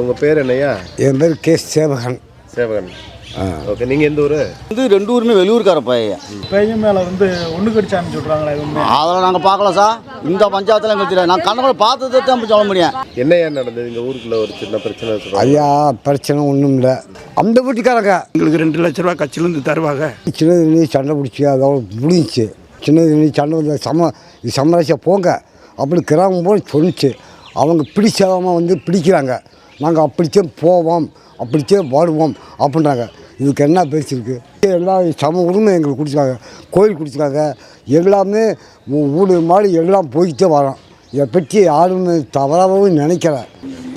உங்க பேர் என்னய்யா? என் பேர் கே சேவகன். சேவகன். ஓகே நீங்க எந்த ஊரு? வந்து ரெண்டு ஊருமே வெளியூர்கார பையன். பையன் மேலே வந்து ஒன்று கடிச்சு அனுப்பிச்சு விட்றாங்களா இது உண்மை அதெல்லாம் நாங்கள் பார்க்கல சார். இந்த பஞ்சாயத்தில் எங்களுக்கு தெரியாது நான் கண்ணங்களை பார்த்ததை தான் சொல்ல முடியும். என்னய்யா நடந்தது? இங்க ஊருக்குள்ள ஒரு சின்ன பிரச்சனை ஐயா பிரச்சனை ஒன்றும் இல்லை. அந்த வீட்டுக்காரங்க. எங்களுக்கு ரெண்டு லட்ச ரூபா கட்சியிலேருந்து தருவாங்க. சின்னது நீ சண்டை பிடிச்சி அதோட முடிஞ்சிச்சு. சின்னது நீ சண்டை வந்து சம இது சமரச போங்க. அப்படி கிராமம் போல் சொன்னிச்சு. அவங்க பிடிச்சவங்க வந்து பிடிக்கிறாங்க. நாங்கள் அப்படிச்சே போவோம் அப்படிச்சே வருவோம் அப்படின்றாங்க. இதுக்கு என்ன பேசியிருக்கு எல்லா சம உரிமை எங்களுக்கு கொடுத்துருக்காங்க. கோயில் கொடுத்துருக்காங்க. எல்லாமே ஊடு மாடு எல்லாம் போய்கிட்டே வரோம். இதை பற்றி யாருமே தவறாகவும் நினைக்கல.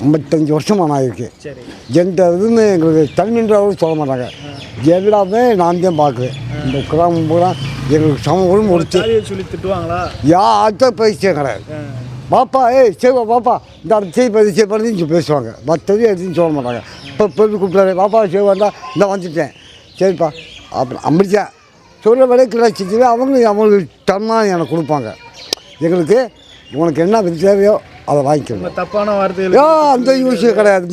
ஐம்பத்தஞ்சு வருஷமாக நான் இருக்கேன். சரி. எந்த இதுவுமே எங்களுக்கு தண்ணின்றவும் சொல்ல மாட்டாங்க. எல்லாமே நான் தான் பார்க்குறேன். இந்த கிராமம் பூரா எங்களுக்கு ஜாதியை சொல்லி திட்டுவாங்களா? யார்கிட்ட பேசியே கிடையாது. பாப்பா ஏய் செய்வா பாப்பா இந்த அடுத்த செய்தி பதிவு செய்ய பண்ணி பேசுவாங்க. மற்றது எதுவும் சொல்ல மாட்டாங்க. இப்போ போய் கூப்பிட்டாரு பாப்பா செய்வாண்டா இந்த வந்துட்டேன் சரிப்பா. அப்புறம் அப்படித்தான் சொல்ல விலை கிடைச்சிச்சு அவங்க அவங்களுக்கு தன்னால் எனக்கு கொடுப்பாங்க. எங்களுக்கு உனக்கு என்ன தேவையோ அதை வாங்கிக்கணும். தப்பான வார்த்தைகள் ஏ அந்த யூஸே கிடையாது.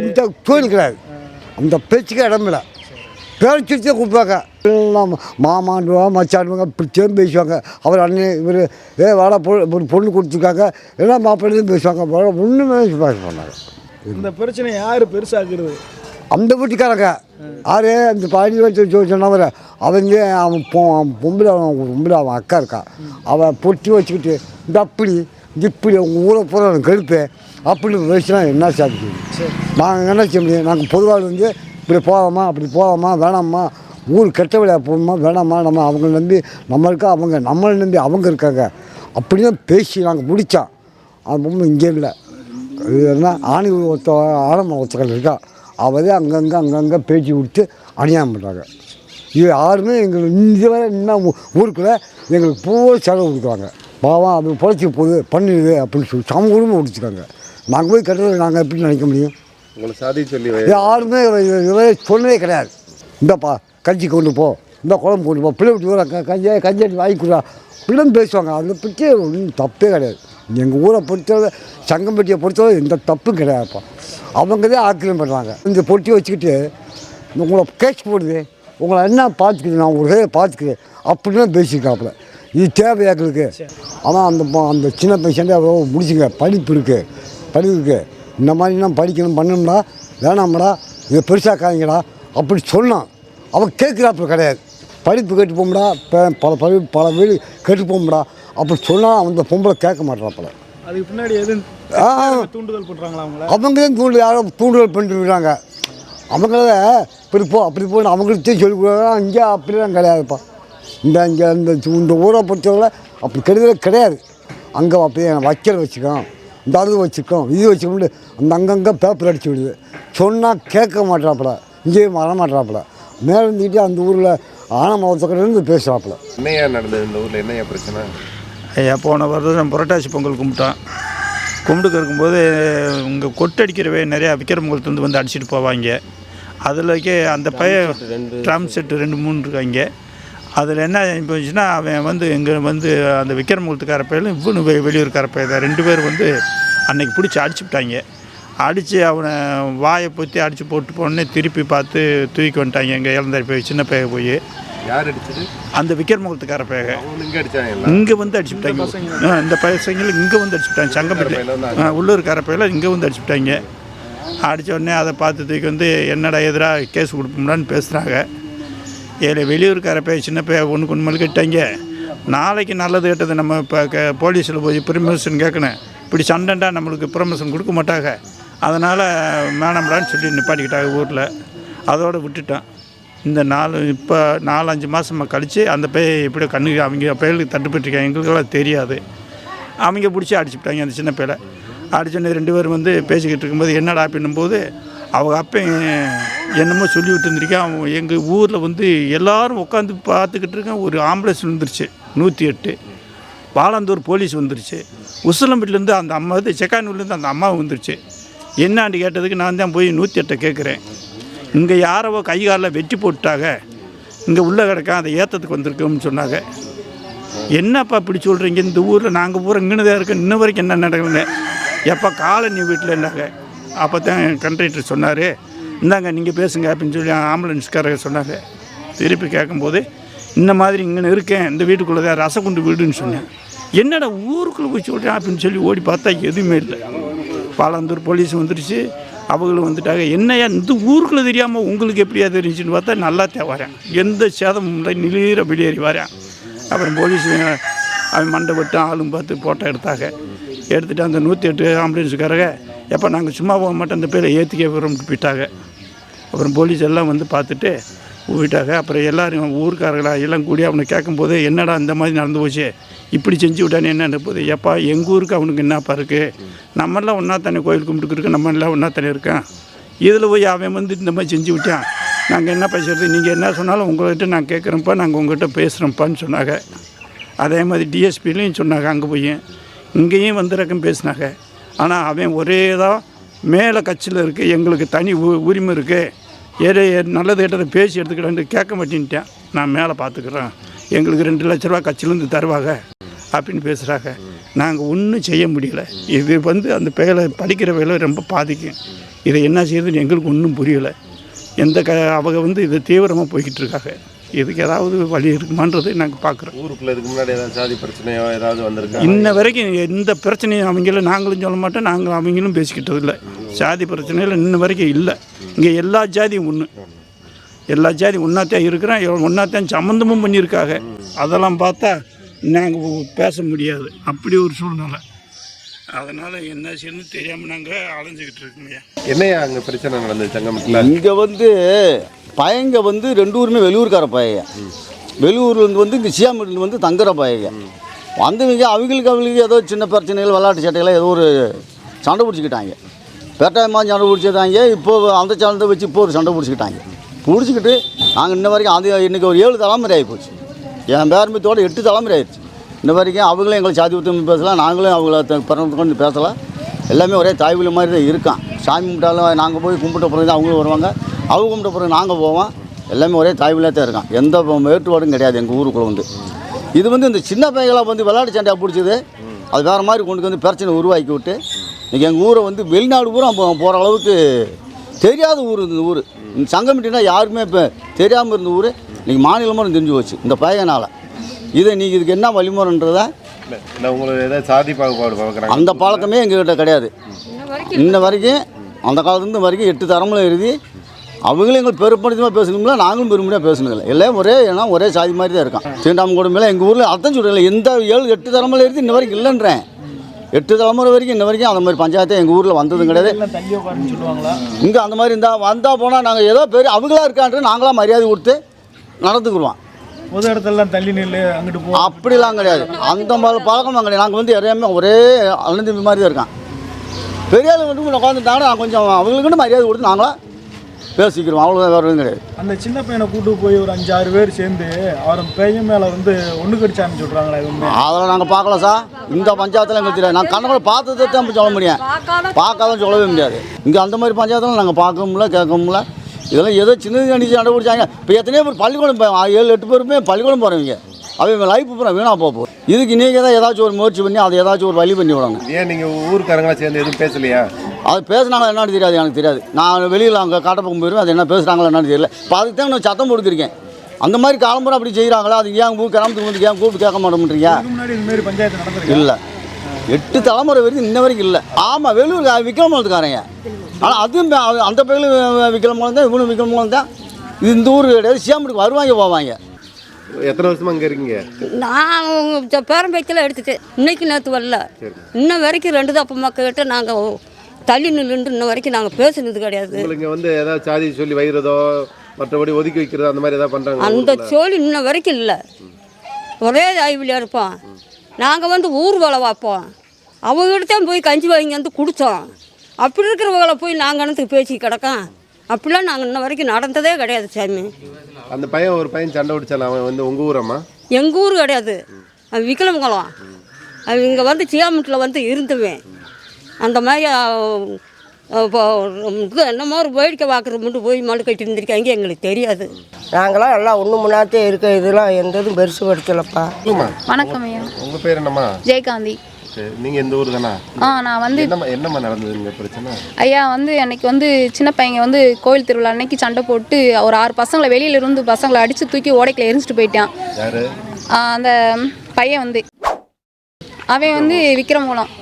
எந்த கோயில் கிடையாது. அந்த பேச்சுக்கே இடமில்ல. பேச்சுச்சே கூப்பிடுவாங்க எல்லாம் மாமாண்டுவா மச்சாண்டுவாங்க இப்படிச்சேம் பேசுவாங்க. அவர் அண்ணன் இவர் ஏ வாடா ஒரு பொண்ணு கொடுத்துருக்காங்க. எல்லாம் மாப்பிள்ளையும் பேசுவாங்க. ஒன்றுமே பேச மாட்டாங்க. இந்த பிரச்சனை யார் பெருசாக்குறது? அந்த வீட்டுக்காரங்க. யாரு? அந்த பாடி வச்சு சொன்னவர் அவங்க அவன் பொ அவன் பொம்பளை அவன் பொம்பளை அவன் அக்கா இருக்கா? அவன் பொட்டி வச்சுக்கிட்டு இந்த அப்படி இப்படி உங்கள் ஊரை பூரா கெடுப்பு அப்படின்னு பேசினா என்ன சாப்பிட்டு நாங்கள் என்ன செய்ய முடியும்? நாங்கள் பொதுவாக வந்து இப்படி போகலாமா அப்படி போகலாமா வேணாமா ஊர் கெட்ட வழியாக போகணுமா வேணாமா நம்ம அவங்க நம்பி நம்ம இருக்கா அவங்க நம்மளை நம்பி அவங்க இருக்காங்க. அப்படி தான் பேசி நாங்கள் முடித்தோம் அந்த பொம்மை இங்கே இல்லை. இது என்ன ஆணி ஒருத்த ஆரம்ப ஒருத்தர்கள் இருக்கா அவரே அங்கங்கே அங்கங்கே பேச்சு கொடுத்து அநியாயம் பண்ணுறாங்க இது யாருமே எங்களுக்கு இந்த வரை இன்னும் ஊருக்குள்ளே எங்களுக்கு பூவை செலவு கொடுக்குறாங்க. பாவம் அது பொழைச்சி போகுது பண்ணிடுது அப்படின்னு சொல்லி சமூகமும் முடிச்சுக்காங்க நாங்கள் போய் கட்டுறது நாங்கள் எப்படி நினைக்க முடியும்? உங்களை சாதி சொல்லி யாருமே சொன்னதே கிடையாது. இந்தப்பா கஞ்சி கொண்டு போ. இந்த குழம்பு கொண்டு போ. பிள்ளை விட்டு வர கஞ்சி கஞ்சி அடி வாங்கி கொடுறா. இப்படிலாம் பேசுவாங்க. அதை பற்றி ஒன்றும் தப்பே கிடையாது. எங்கள் ஊரை பொறுத்தவரை சங்கம்பட்டியை பொறுத்தவரை எந்த தப்பும் கிடையாதுப்பா. அவங்க தான் ஆக்கிரம் பண்ணுறாங்க இந்த பொட்டி வச்சுக்கிட்டு இந்த உங்களை கேஸ் போடுது. உங்களை என்ன பார்த்துக்குது? நான் ஒரு பார்த்துக்கிறேன். அப்படின்னு பேசியிருக்காப்புல. இது தேவை எங்களுக்கு? ஆனால் அந்த ப- அந்த சின்ன பையன் முடிச்சுங்க. படிப்பு இருக்குது படிப்பு இருக்குது இந்த மாதிரிலாம் படிக்கணும் பண்ணணும்டா வேணாம்டா இதை பெருசாக்காதீங்கடா அப்படி சொன்னான். அவன் கேட்குறாப்புல கிடையாது. படிப்பு கெட்டு போகும்டா ப- பல படி பல வீடு கெட்டு போகும்டா அப்படி சொன்னால் அந்த பொம்பளை கேட்க மாட்டாப்புல. அதுக்கு பின்னாடி எதுவும். தூண்டுதல் அவங்கள? அவங்க தான் தூண்டு யாரோ தூண்டுதல் பண்ணிட்டு இருக்காங்க. அவங்கள இப்படி போ அப்படி போ அவங்களுக்கு சொல்லி கொடுக்குறாங்க இங்கே அப்படிலாம் கிடையாதுப்பா. இந்த இங்கே இந்த இந்த ஊரை பொறுத்தவரை அப்படி கெடுதலே கிடையாது. அங்கே அப்படியே வைக்கல் வச்சுக்கோம் இந்த அது வச்சுக்கோம் இது வச்சுக்கோம்னு அந்த அங்கங்கே பேப்பர் அடிச்சு விடுது. சொன்னால் கேட்க மாட்டாப்புல. இங்கேயும் வர மாட்டாப்புல. மேலே இருந்துக்கிட்டு அந்த ஊரில் ஆனமரத்துக்கிட்டேருந்து பேசுகிறாப்புல என்னய்யா நடந்தது இந்த ஊர்ல? என்னய்யா பிரச்சனை? ஐயா போன வருடம் புரட்டாசி பொங்கல் கும்பிட்டோம். கும்பிட்டு இருக்கும்போது இங்கே கொட்டடிக்கிறவே நிறையா விக்கிரமங்கலத்துலேருந்து வந்து அடிச்சிட்டு போவாங்க. அதில்க்கே அந்த பையன் ட்ரம் செட்டு ரெண்டு மூணு இருக்காங்க. அதில் என்ன போச்சுன்னா அவன் வந்து இங்கே வந்து அந்த விக்கிரமங்கலத்துக்கார பையலும் இவனு வெ- வெளியூர்கார பையன் ரெண்டு பேர் வந்து அன்னைக்கு பிடிச்சி அடிச்சுவிட்டாங்க அடித்து அவனை வாயை பொத்தி அடித்து போட்டு போனே திருப்பி பார்த்து தூக்கி வந்துட்டாங்க. எங்கள் இளந்தாரி போய் சின்ன பைய போய். யார் அடிச்சது? அந்த விக்கிரமங்கலத்துக்கார பையன் அவங்க இங்க வந்து அடிச்சுட்டாங்க ஆ, இந்த பசங்களும் இங்கே வந்து அடிச்சுட்டாங்க சங்கம்பட்டி பையல வந்து ஆ, உள்ளூர்கார பையில இங்கே வந்து அடிச்சுட்டாங்க அடித்த உடனே அதை பார்த்து தூக்கி வந்து என்னடா எதிராக கேஸ் கொடுப்போம்டான்னு பேசுகிறாங்க ஏழு வெளியூர்கார பைய சின்ன பைய ஒன்றுக்கு ஒன்று மல்கிட்டாங்க. நாளைக்கு நல்லது கெட்டது நம்ம இப்போ க போலீஸில் போய் ப்ரிமோஷன் கேட்கணும் இப்படி சண்டண்டா நம்மளுக்கு ப்ரமோஷன் கொடுக்க மாட்டாங்க. அதனால் வேணாம்டான்னு சொல்லி நிப்பாட்டிக்கிட்டாங்க ஊரில். அதோடு விட்டுட்டோம். இந்த நாலு இப்போ நாலஞ்சு மாதமாக கழித்து அந்த பே இப்படி கண்ணுக்கு அவங்க பையலுக்கு தட்டுப்பட்டுருக்காங்க எங்களுக்கெல்லாம் தெரியாது. அவங்க பிடிச்சி அடிச்சுட்டாங்க அந்த சின்ன பையில. அடிச்சோன்னே ரெண்டு பேரும் வந்து பேசிக்கிட்டு இருக்கும்போது என்னடா அப்படின்னும் போது அவங்க அப்போ என்னமோ சொல்லி விட்டுருந்துருக்கேன் அவன் எங்கள் ஊரில் வந்து எல்லோரும் உட்காந்து பார்த்துக்கிட்டு இருக்கேன் ஒரு ஆம்புலன்ஸ் வந்துருச்சு நூற்றி எட்டு. பாலாந்தூர் போலீஸ் வந்துருச்சு. உசிலம்பட்டிலேருந்து அந்த அம்மா வந்து செக்கானூர்லேருந்து அந்த அம்மா வந்துருச்சு. என்னான்னு கேட்டதுக்கு நான் தான் போய் நூற்றி எட்டை கேட்குறேன் இங்கே யாரவோ கை காலில் வெட்டி போட்டுட்டாங்க. இங்கே உள்ளே கிடக்கா அதை ஏற்றத்துக்கு வந்திருக்கோம்னு சொன்னாங்க. என்னப்பா இப்படி சொல்கிறீங்க இந்த ஊரில் நாங்கள் பூரா இங்கன்னு தான் இருக்கோம். இன்ன வரைக்கும் என்ன நடக்கலைங்க எப்போ காலனி வீட்டில் என்னாங்க அப்போ தான் கண்ட்ரக்டர் சொன்னார் இந்தாங்க நீங்கள் பேசுங்க அப்படின்னு சொல்லி ஆம்புலன்ஸ்காரர் சொன்னாங்க திருப்பி கேட்கும்போது இந்த மாதிரி இங்கே இருக்கேன் இந்த வீட்டுக்குள்ளே தான் ரசகுண்டு வீடுன்னு சொன்னேன். என்னடா ஊருக்குள்ளே போய் சொல்கிறேன் அப்படின்னு சொல்லி ஓடி பார்த்தா எதுவுமே இல்லை. பாலாந்தூர் போலீஸ் வந்துருச்சு. அவங்களும் வந்துட்டாங்க. என்னையா இந்த ஊருக்குள்ளே தெரியாமல் உங்களுக்கு எப்படியா தெரிஞ்சுன்னு பார்த்தா நல்லா தான் வரேன் எந்த சேதமும் இல்லை நிலீர வெளியேறி வரேன் அப்புறம் போலீஸ் அவன் மண்டை விட்டு ஆளும் பார்த்து ஃபோட்டோ எடுத்தாங்க. எடுத்துகிட்டு அந்த நூற்றி எட்டு ஆம்புலன்ஸுக்காரங்க எப்போ நாங்கள் சும்மா போக மாட்டோம் அந்த பேரை ஏற்றிக்க விரும்பிட்டு போயிட்டாங்க. அப்புறம் போலீஸ் எல்லாம் வந்து பார்த்துட்டு போயிட்டாங்க. அப்புறம் எல்லாரும் ஊருக்காரங்களா எல்லாம் கூடி அவனை கேட்கும்போது என்னடா இந்த மாதிரி நடந்து போச்சு? இப்படி செஞ்சு விட்டானே என்ன போகுது? எப்பா எங்கள் ஊருக்கு அவனுக்கு என்னப்பா இருக்குது நம்மெல்லாம் ஒன்றா தானே கோயில் கும்பிட்டுருக்கு நம்ம எல்லாம் ஒன்றா தானே இருக்கான் இதில் போய் அவன் வந்து இந்த மாதிரி செஞ்சு விட்டான். நாங்கள் என்ன பேசுகிறது நீங்கள் என்ன சொன்னாலும் உங்கள்கிட்ட நான் கேட்குறேன்ப்பா நாங்கள் உங்கள்கிட்ட பேசுகிறோம்ப்பான்னு சொன்னாங்க. அதே மாதிரி டிஎஸ்பிலையும் சொன்னாங்க அங்கே போய். இங்கேயும் வந்து ரக்கம் பேசினாங்க. ஆனால் அவன் ஒரே தான் மேலே கட்சியில் இருக்குது எங்களுக்கு தனி உ உரிமை இருக்குது ஏதோ நல்லது கேட்டதை பேசி எடுத்துக்கிட்டு கேட்க மாட்டேன்ட்டேன். நான் மேலே பார்த்துக்குறேன் எங்களுக்கு ரெண்டு லட்ச ரூபா கட்சியிலேருந்து தருவாங்க அப்படின்னு பேசுகிறாங்க நாங்கள் ஒன்றும் செய்ய முடியல. இது வந்து அந்த பேலை படிக்கிற வேலை ரொம்ப பாதிக்கும் இதை என்ன செய்யுதுன்னு எங்களுக்கு ஒன்றும் புரியலை. எந்த க அவங்க வந்து இதை தீவிரமாக போய்கிட்டு இருக்காங்க. இதுக்கு ஏதாவது வழி இருக்குமான்றது நாங்கள் பார்க்குறோம் ஊருக்குள்ள இதுக்கு முன்னாடி ஏதாவது சாதி பிரச்சனையோ ஏதாவது வந்திருக்கா? இன்ன வரைக்கும் எந்த பிரச்சனையும் அவங்களும் நாங்களும் சொல்ல மாட்டோம் நாங்கள் அவங்களும் பேசிக்கிட்டது இல்லை. ஜாதி பிரச்சனையில் இன்ன வரைக்கும் இல்லை. இங்கே எல்லா ஜாதியும் ஒன்று எல்லா ஜாதியும் ஒன்றாத்தான் இருக்கிறோம் ஒன்றாத்தான் சம்மந்தமும் பண்ணியிருக்காங்க. அதெல்லாம் பார்த்தா நாங்கள் பேச முடியாது. அப்படி ஒரு சூழ்நிலை. அதனால் என்ன செய்யணும்னு தெரியாமல் நாங்கள் அலைஞ்சிக்கிட்டு இருக்கோங்க என்னையா அங்க பிரச்சனை நடந்தது தங்கமட்டில் இங்கே வந்து பையங்க வந்து ரெண்டு ஊருமே வெளியூர்கார பையங்க. வெளியூர்லேருந்து வந்து இங்கே சியாமட்டில் வந்து தங்குற பையங்க. வந்தவங்க அவங்களுக்கு அவங்களுக்கு ஏதோ சின்ன பிரச்சனைகள் விளையாட்டு சட்டைகள் ஏதோ ஒரு சண்டை பிடிச்சிக்கிட்டாங்க. பேட்டாயமாக சண்டை பிடிச்சிட்டாங்க இப்போ அந்த சண்டை வச்சு இப்போ ஒரு சண்டை பிடிச்சிக்கிட்டாங்க. பிடிச்சிக்கிட்டு நாங்கள் இன்ன வரைக்கும் அது இன்றைக்கி ஒரு ஏழு தலைமுறை ஆகிப்போச்சு என் பேரம்பத்தோட எட்டு தலைமுறை ஆயிடுச்சு. இன்ன வரைக்கும் அவங்களும் எங்களை சாதி உத்தமி பேசலாம் நாங்களும் அவங்கள பிறந்து கொண்டு பேசலாம் எல்லாமே ஒரே தாய்வில் மாதிரி தான் இருக்கான். சாமி கும்பிட்டாலும் நாங்கள் போய் கும்பிட்ட பிறகு அவங்களும் வருவாங்க. அவங்க கும்பிட்ட பிறகு நாங்கள் போவோம். எல்லாமே ஒரே தாய்வழியாக தான் இருக்கான். எந்த வேறுபாடும் கிடையாது எங்கள் ஊருக்குள்ளே வந்து. இது வந்து இந்த சின்ன பையங்களாக வந்து விளையாட்டு சண்டையாக பிடிச்சது. அது வேறு மாதிரி கொண்டு வந்து பிரச்சனை உருவாக்கி விட்டு இன்றைக்கி எங்கள் ஊரை வந்து வெளிநாடு பூரா போகிற அளவுக்கு தெரியாத ஊர் இந்த ஊர். சங்கமிட்டினா யாருமே இப்போ தெரியாமல் இருந்த ஊர். இன்றைக்கி மாநிலமாக தெரிஞ்சு போச்சு. இந்த பையனால். இதை நீங்கள் இதுக்கு என்ன வழிமுறைன்றதை சாதி பாகுபாடு அந்த பழக்கமே எங்ககிட்ட கிடையாது. இன்ன வரைக்கும் அந்த காலத்துலேருந்து வரைக்கும் எட்டு தரமும் எழுதி அவங்களும் எங்களை பெருப்படுத்தமாக பேசணும்ல நாங்களும் பெருமையாக பேசணுங்கள எல்லாம் ஒரே ஏன்னா ஒரே சாதி மாதிரி தான் இருக்கான். சீண்டாம் குடும்பம் எங்கள் ஊரில் அர்த்தம் சொல்கிறேன் எந்த ஏழு எட்டு தலைமுறை எழுதி இன்ன வரைக்கும் இல்லைன்றேன். எட்டு தலைமுறை வரைக்கும் இன்ன வரைக்கும் அந்த மாதிரி பஞ்சாயத்தே எங்கள் ஊரில் வந்ததும் கிடையாது. இங்கே அந்த மாதிரி இருந்தால் வந்தால் போனால் நாங்கள் ஏதோ பெரிய அவங்களா இருக்கான்ட்டு நாங்களாம் மரியாதை கொடுத்து நடந்துக்குருவோம். பொது இடத்துலலாம் தள்ளி நில்லு அங்கிட்டு போ. அப்படிலாம் கிடையாது. அந்த மாதிரி பழக்கமாக கிடையாது. நாங்கள் வந்து எல்லாமே ஒரே அண்ணன் மாதிரி தான் இருக்கான். பெரிய ஆளு வந்து உட்காந்துட்டாங்கன்னா நான் கொஞ்சம் அவங்களுக்குன்னு மரியாதை கொடுத்து நாங்களாம் பேசிக்கிறோம். அவ்வளோதான் வேறு எதுவும் கிடையாது. அந்த சின்ன பையனை கூட்டு போய் ஒரு அஞ்சு ஆறு பேர் சேர்ந்து அவன் பையன் மேல வந்து ஒண்ணு கடிச்சான்னு சொல்றாங்களா இது உண்மை அதெல்லாம் நாங்கள் பார்க்கல சார். இந்த பஞ்சாயத்தில் எங்களுக்கு தெரியாது நான் கண்ண பார்த்ததை தான் சொல்ல முடியும். பார்க்காதான் சொல்லவே முடியாது. இங்கே அந்த மாதிரி பஞ்சாயத்தில் நாங்கள் பார்க்க முடியல கேட்க முடியல. இதெல்லாம் ஏதோ சின்னது கண்டிச்சு கண்டுபிடிச்சாங்க. இப்போ எத்தனையோ பேர் பள்ளிக்கூடம் போய் ஏழு எட்டு பேருமே பள்ளிக்கூடம் போகிறவங்க அவங்க லைஃப் பூரா வீணாக போக போகுது. இதுக்கு நீங்கள் தான் ஏதாச்சும் ஒரு முயற்சி பண்ணி அதை ஏதாச்சும் ஒரு வழி பண்ணி விடணும். ஏன் நீங்க ஊருக்காரங்களா சேர்ந்து எதுவும் பேசலையா? அது பேசுனாங்களா என்னன்னு தெரியாது எனக்கு தெரியாது. நான் வெளியில் அங்கே காட்டப்பக்கம் போயிடுவேன் அது என்ன பேசுகிறாங்களா என்னன்னு தெரியல. இப்போ அதுக்கு தான் நான் சத்தம் கொடுத்துருக்கேன் அந்த மாதிரி காலம்பரம் அப்படி செய்கிறாங்களா அது ஏன் ஊர் கிராமத்துக்கு வந்து ஏன் கூப்பிட்டு கேட்க மாட்டேன்றீங்க இதுக்கு முன்னாடி இந்த மாதிரி பஞ்சாயத்து நடந்திருக்கு? இல்லை. எட்டு தலைமுறை வரைக்கும் இன்ன வரைக்கும் இல்லை. ஆமாம் வெளியூர் விக்ரமலத்துக்காரங்க ஆனால் அதுவும் அந்த பையனும் விக்ரமலம் தான் இவனும் விக்ரமலம் தான். இது இந்த ஊர் கிடையாது சியாமட்டுக்கு வருவாங்க போவாங்க. எத்தனை வருஷமா அங்க இருக்கீங்க? நான் உங்க பேரம்பேச்சில் எடுத்துட்டு இன்னைக்கு நேற்று வரல. இன்ன வரைக்கும் ரெண்டு தப்பு மக்கள்கிட்ட நாங்கள் தள்ளி நின்றுட்டு இன்ன வரைக்கும் நாங்கள் பேசுனது கிடையாது. உங்களுக்கு வந்து ஏதாவது சாதி சொல்லி வைக்கிறதோ மற்றபடி ஒதுக்கி வைக்கிறதோ அந்த மாதிரி ஏதாவது பண்றாங்க அந்த சோழி இன்ன வரைக்கும் இல்லை. ஒரே ஆய்வுலையாக இருப்போம் நாங்கள் வந்து ஊர்வலம் வைப்போம். அவங்ககிட்ட போய் கஞ்சி வாங்கி வந்து குடித்தோம் அப்படி இருக்கிறவங்கள போய் நாங்கள் என்னத்துக்கு பேசி கிடக்கோம்? அப்படிலாம் நாங்கள் இன்ன வரைக்கும் நடந்ததே கிடையாது சாமி. அந்த பையன் ஒரு பையன் சண்டை பிடிச்சான்? அவன் வந்து உங்க ஊரம்மா? எங்கள் ஊர் கிடையாது. அவன் விக்ரமங்குளம் அவன் இங்கே வந்து சியாமட்டில் வந்து இருந்துவேன். அந்த மாதிரி இப்போ இது என்னமோ ஒரு வேடிக்கை பார்க்குறது மட்டும் போய் மனு கட்டி இருந்திருக்காங்க எங்களுக்கு தெரியாது. நாங்களாம் எல்லாம் ஒன்று முன்னாத்தே இருக்க இதெல்லாம் எந்த இதுவும் பெருசு படுத்தலப்பா. சொல்லுமா? வணக்கம் ஐயா. உங்க பேர் என்னம்மா? ஜெயகாந்தி. சரி நீங்க எந்த ஊர் தானா? ஆ நான் வந்து என்னம்மா என்னம்மா நடந்தது இந்த பிரச்சனை? ஐயா வந்து அன்னைக்கு வந்து சின்ன பையங்க வந்து கோயில் திருவிழா அன்னைக்கு சண்டை போட்டு ஒரு ஆறு பசங்களை வெளியில இருந்து பசங்களை அடித்து தூக்கி ஓடைக்குள்ள எரிஞ்சிட்டு போயிட்டான். யாரு? ஆ, அந்த பையன் வந்து. அவன் வந்து விக்ரமகுளம்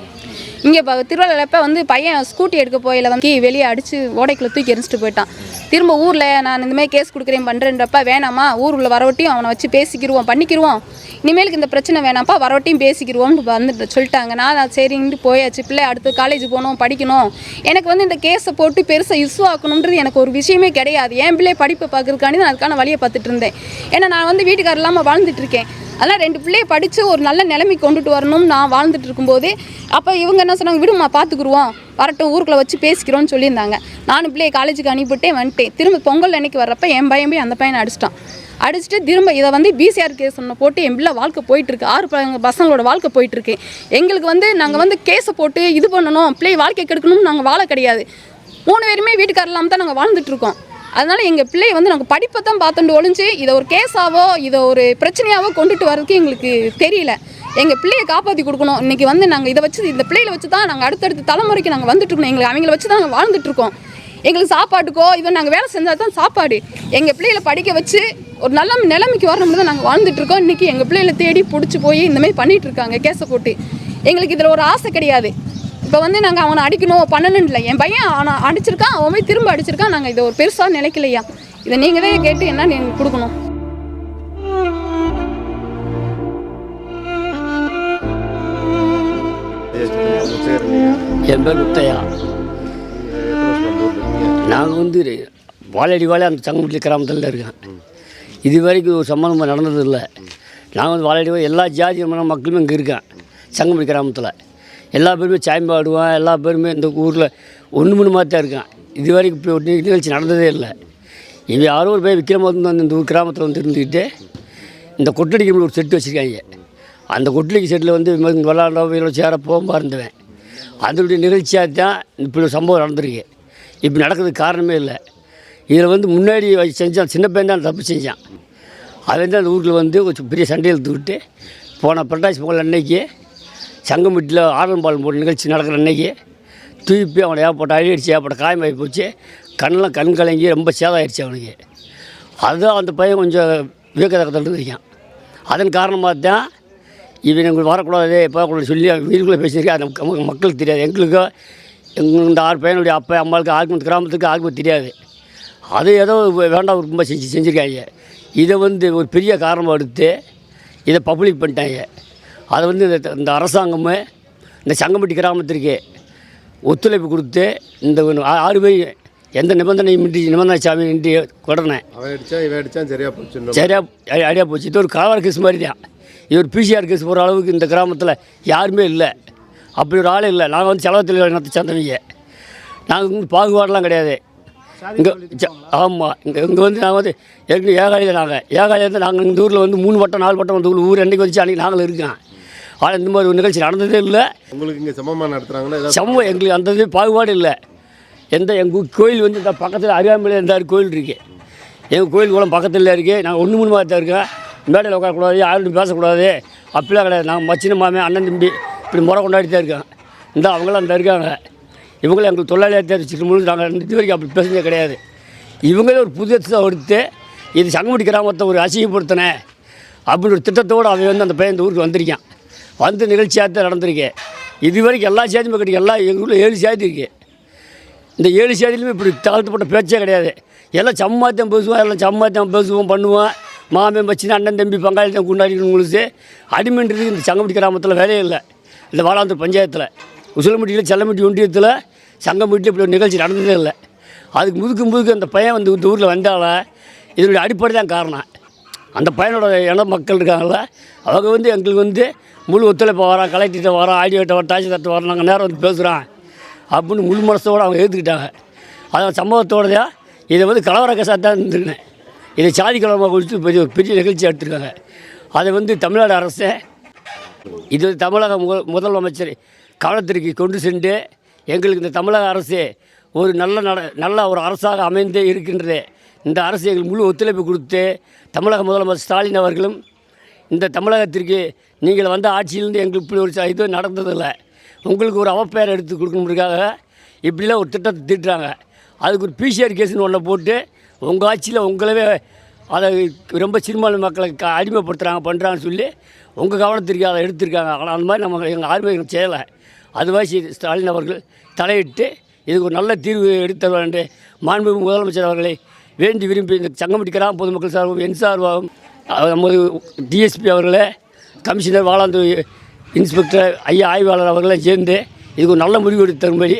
இங்கே இப்போ திருவள்ளுவப்ப வந்து பையன் ஸ்கூட்டி எடுக்க போயில வந்து வெளியே அடித்து ஓடைக்குள்ள தூக்கி எரிஞ்சிட்டு போயிட்டான். திரும்ப ஊரில் நான் இந்தமாதிரி கேஸ் கொடுக்குறேன் பண்ணுறேன்றப்ப வேணாமா? ஊர் உள்ள வரவட்டியும் அவனை வச்சு பேசிக்கிடுவோம் பண்ணிக்கிருவோம். இனிமேலுக்கு இந்த பிரச்சனை வேணாம்ப்பா வரவட்டியும் பேசிக்கிடுவோம்னு வந்துட்டு சொல்லிட்டாங்க. நான் சரின்ட்டு போயாச்சு. பிள்ளை அடுத்து காலேஜ் போகணும் படிக்கணும். எனக்கு வந்து இந்த கேஸை போட்டு பெருசாக இஷ்யூ ஆக்கணுன்றது எனக்கு ஒரு விஷயமே கிடையாது. என் பிள்ளை படிப்பை பார்க்குறதுக்காண்டி நான் அதுக்கான வழியை பார்த்துட்டு இருந்தேன். ஏன்னா நான் வந்து வீட்டுக்காரர் இல்லாமல் வாழ்ந்துட்டு இருக்கேன். அதனால் ரெண்டு பிள்ளைய படித்து ஒரு நல்ல நிலைமைக்கு கொண்டுட்டு வரணும்னு நான் வாழ்ந்துட்டு இருக்கும்போது அப்போ இவங்க என்ன சொன்னாங்க? விடுமா பார்த்துக்குருவோம் வரட்டும் ஊருக்குள்ளே வச்சு பேசிக்கிறோன்னு சொல்லியிருந்தாங்க. நானும் பிள்ளைய காலேஜுக்கு அனுப்பிவிட்டே வந்துட்டேன். திரும்ப பொங்கல் அன்னைக்கு வர்றப்ப என் பையன் போய் அந்த பையனை அடிச்சிட்டான். அடிச்சுட்டு திரும்ப இதை வந்து பிசிஆர் கேஸ் ஒன்று போட்டு என் பிள்ளை வாழ்க்கை போயிட்டுருக்கு. ஆறு பசங்களோட வாழ்க்கை போயிட்டுருக்கு. எங்களுக்கு வந்து நாங்கள் வந்து கேஸை போட்டு இது பண்ணணும் பிள்ளை வாழ்க்கை கெடுக்கணும்னு நாங்கள் வாழ கிடையாது. மூணு பேருமே வீட்டுக்காரர் தான் நாங்கள் வாழ்ந்துட்டுருக்கோம் அதனால் எங்கள் பிள்ளைய வந்து நாங்கள் படிப்பை தான் பார்த்துட்டு ஒழிஞ்சு இதை ஒரு கேஸாவோ இதை ஒரு பிரச்சனையாவோ கொண்டுட்டு வர்றதுக்கு எங்களுக்கு தெரியல. எங்கள் பிள்ளையை காப்பாற்றி கொடுக்கணும். இன்றைக்கி வந்து நாங்கள் இதை வச்சு இந்த பிள்ளைகளை வச்சு தான் நாங்கள் அடுத்தடுத்த தலைமுறைக்கு நாங்கள் வந்துட்டுருக்கோம் எங்களுக்கு அவங்கள வச்சு தான் நாங்கள் வாழ்ந்துட்டுருக்கோம் எங்களுக்கு சாப்பாட்டுக்கோ இதை நாங்கள் வேலை செஞ்சால் தான் சாப்பாடு. எங்கள் பிள்ளைகளை படிக்க வச்சு ஒரு நல்ல நிலைமைக்கு வரணும் தான் நாங்கள் வாழ்ந்துட்டுருக்கோம் இன்றைக்கி எங்கள் பிள்ளைகளை தேடி பிடிச்சி போய் இந்தமாதிரி பண்ணிகிட்ருக்காங்க கேஸை போட்டு. எங்களுக்கு இதில் ஒரு ஆசை கிடையாது. இப்போ வந்து நாங்கள் அவனை அடிக்கணும் பண்ணணும் இல்லை. என் பையன் அவனை அடிச்சிருக்கான் அவன் போய் திரும்ப அடிச்சிருக்கான். நாங்கள் இதை ஒரு பெருசாக நினைக்கலையா? இதை நீங்கள் தான் கேட்டு என்ன நீங்கள் கொடுக்கணும்? என் பேர் முத்தையா. நாங்கள் வந்து வாழடி வாழை அந்த சங்கமுட்டி கிராமத்தில் இருக்கேன். இது வரைக்கும் ஒரு சம்மந்தம் நடந்ததில்லை நாங்கள் வந்து வாழடி எல்லா ஜாதி மன மக்களுமே இங்கே இருக்கேன். சங்கமுட்டி கிராமத்தில். எல்லா பேருமே சாமி பாடுவான் எல்லா பேருமே இந்த ஊரில் ஒன்று மூணு மாதிரி தான் இருக்கேன். இது வரைக்கும் இப்படி ஒரு நிகழ்ச்சி நடந்ததே இல்லை. இவன் யாரோ ஒரு பேர் விக்ரமாதன் வந்து இந்த ஊர் கிராமத்தில் வந்து இருந்துக்கிட்டு இந்த கொட்டடிக்கு ஒரு செட்டு வச்சுருக்காங்க. அந்த கொட்டடிக்கு செட்டில் வந்து இவங்க இவ்வளோ சேர போகும்பா இருந்தவன் அதனுடைய நிகழ்ச்சியாக தான் இப்படி ஒரு சம்பவம் நடந்திருக்கு. இப்படி நடக்கிறதுக்கு காரணமே இல்லை. இதில் வந்து முன்னாடி செஞ்சான் சின்ன பையன் தான் தப்பு செஞ்சான். அவன் தான் அந்த ஊரில் வந்து கொஞ்சம் பெரிய சண்டையில் தூக்கிட்டு போன பட்டாசு பொங்கல் அன்னைக்கு சங்கம்பட்டியில் ஆடல் போட்டு நிகழ்ச்சி நடக்கிற அன்னைக்கு தூப்பி அவனை ஏற்பட்ட அழிச்சு ஏற்பட்ட காயமாகி போச்சு. கண்ணெலாம் கண் கலங்கி ரொம்ப சேதம் ஆயிடுச்சு அவனுக்கு. அதுதான் அந்த பையன் கொஞ்சம் விவேகத்தக்கத்தில் இருக்கான். அதன் காரணமாக தான் இவன் எங்களுக்கு வரக்கூடாது போகக்கூடாது சொல்லி வீட்டுக்குள்ளே பேசியிருக்கேன். அது மக்களுக்கு தெரியாது. எங்களுக்கோ எங்கள் இந்த ஆறு பையனுடைய அப்பா அம்மாவுக்கு ஆளுக்கு கிராமத்துக்கு ஆளுக்கு தெரியாது. அது ஏதோ வேண்டாம் ஒரு கும்ப செஞ்சு செஞ்சுருக்காங்க. இதை வந்து ஒரு பெரிய காரணமாக எடுத்து இதை பப்ளிக் பண்ணிட்டாங்க. அதை வந்து இந்த இந்த அரசாங்கமே இந்த சங்கம்பட்டி கிராமத்திற்கு ஒத்துழைப்பு கொடுத்து இந்த ஆறு பேர் எந்த நிபந்தனையும் இன்றி நிபந்தனை சாமி இன்றி உடனே அவன் அடிச்சா இவன் அடிச்சான் சரியா போச்சு சரியா அடி- அடியா போச்சு. இது ஒரு கலவர கேஸ் மாதிரி தான் இது ஒரு பிசிஆர் கேஸ் போகிற அளவுக்கு இந்த கிராமத்தில் யாருமே இல்லை. அப்படி ஒரு ஆளே இல்லை. நாங்கள் வந்து செலவத்தில் இனத்தை சேர்ந்தவங்க. நாங்கள் வந்து பாகுபாடெலாம் கிடையாது. இங்கே ஆமாம் இங்கே இங்கே வந்து நாங்கள் வந்து ஏற்கனவே ஏகாலியில் நாங்கள் ஏகாலியில் நாங்கள் இந்த ஊரில் வந்து மூணு வட்டம் நாலு வட்டம் வந்து ஊர் அன்றைக்கி வச்சு அன்றைக்கி நாங்கள் இருக்கோம். ஆனால் இந்த மாதிரி ஒரு நிகழ்ச்சி நடந்ததே இல்லை. உங்களுக்கு இங்க சமமா நடத்துறாங்கன்னா ஏதாவது சமூகம் எங்களுக்கு அந்த இது பாகுபாடு இல்லை. எந்த எங்கள் கோயில் வந்து இந்த பக்கத்தில் அருகாமையில் இருந்தார் கோயில் இருக்குது எங்கள் கோயில் குளம் பக்கத்தில் இருக்குது நாங்கள் ஒன்று மூணு மாதிரி தான் இருக்கோம். மேடையில் உட்காரக்கூடாது யாரும் பேசக்கூடாது. அப்படிலாம் கிடையாது. நாங்கள் மச்சின மாமே அண்ணன் தம்பி இப்படி முறை கொண்டாடி தான் இருக்கோம். இந்த அவங்களாம் அந்த இருக்காங்க. இவங்களும் எங்களுக்கு தொழிலாளியாக தெரிவிச்சிருக்கும் நாங்கள் இது வரைக்கும் அப்படி பேசுனதே கிடையாது. இவங்களே ஒரு புதிய திட்டம் எடுத்து இது சங்கமுடி கிராமத்தை ஒரு அசிங்கப்படுத்தினே அப்படின்னு ஒரு திட்டத்தோடு அவன் வந்து அந்த பையன் இந்த ஊருக்கு வந்திருக்கான். வந்து நிகழ்ச்சியாக தான் நடந்திருக்கேன் இது வரைக்கும் எல்லா சேதியுமே கிடைக்கும் எல்லா எங்கள் ஊரில் ஏழு சாதி இருக்குது இந்த ஏழு சாதியிலுமே இப்படி தாழ்த்தப்பட்ட பேச்சே கிடையாது. எல்லாம் சம்மாத்தியம் பேசுவோம் எல்லாம் சம்மாத்தியம் பேசுவோம் பண்ணுவோம். மாமன் வச்சுன்னு அண்ணன் தம்பி பங்காளி தான் கொண்டாடிக்கணுங்களுக்கு அடிமன்றது இந்த சங்கம்பட்டி கிராமத்தில் வேலையே இல்லை. இந்த வாழாந்தூர் பஞ்சாயத்தில். உசிலம்பட்டியில் செல்லம்பட்டி ஒன்றியத்தில் சங்கம்பட்டியில் இப்படி ஒரு நிகழ்ச்சி நடந்ததே இல்லை. அதுக்கு முதுக்கு முதுக்கு அந்த பையன் வந்து இந்த ஊரில் வந்தால இதனுடைய அடிப்படை தான் காரணம். அந்த பையனோட இன மக்கள் இருக்காங்கல்ல அவங்க வந்து எங்களுக்கு வந்து முழு ஒத்துழைப்பு வரோம் கலெக்டர்கிட்ட வரோம் ஆடியோட்ட வரோம் தாசில்தார்ட்ட வரோம் நாங்கள் நேரம் வந்து பேசுகிறோம் அப்படின்னு முழு மனசோடு அவங்க ஏற்றுக்கிட்டாங்க அதான் சம்பவத்தோடதா இதை வந்து கலவர கேசாக தான் இருந்திருக்கேன் இதை சாதி கலவரமாக கொடுத்து பெரிய பெரிய நிகழ்ச்சி எடுத்திருக்காங்க. அதை வந்து தமிழ்நாடு அரசு இது தமிழக முதல் முதலமைச்சர் கவனத்திற்கு கொண்டு சென்று எங்களுக்கு இந்த தமிழக அரசு ஒரு நல்ல நட நல்ல ஒரு அரசாக அமைந்தே இருக்கின்றது. இந்த அரசு எங்களுக்கு முழு ஒத்துழைப்பு கொடுத்து தமிழக முதலமைச்சர் ஸ்டாலின் அவர்களும் இந்த தமிழகத்திற்கு நீங்கள் வந்த ஆட்சியிலேருந்து எங்களுக்கு இப்படி ஒரு இது நடந்ததில்லை. உங்களுக்கு ஒரு அவப்பெயர் எடுத்து கொடுக்கணுங்கிறதுக்காக இப்படிலாம் ஒரு திட்டத்தை தீட்டுறாங்க. அதுக்கு ஒரு பிசிஆர் கேஸ்னு ஒன்றை போட்டு உங்கள் ஆட்சியில் உங்களவே அதை ரொம்ப சிறுபான்மை மக்களை க- அடிமைப்படுத்துகிறாங்க பண்ணுறாங்கன்னு சொல்லி உங்கள் கவனத்திற்கு அதை எடுத்திருக்காங்க. ஆனால் அந்த மாதிரி நம்ம எங்கள் ஆர்வம் எங்களுக்கு செய்யலை அதுவாசி ஸ்டாலின் அவர்கள் தலையிட்டு இதுக்கு ஒரு நல்ல தீர்வு எடுத்து தர வேண்டும் மாண்புமிகு முதலமைச்சர் அவர்களை வேண்டி விரும்பி இந்த சங்கமட்டி கிராம பொதுமக்கள் சார்பாகவும் என் சார்பாகவும். நமது டிஎஸ்பி அவர்களே கமிஷனர் வாழாந்து இன்ஸ்பெக்டர் ஐயா ஆய்வாளர் அவர்களை சேர்ந்து இதுக்கு ஒரு நல்ல முடிவு எடுத்து தரும்படி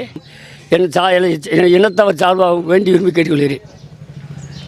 என் சா என் இனத்தவர் சார்பாகவும் வேண்டி விரும்பி கேட்டுக்கொள்கிறேன்.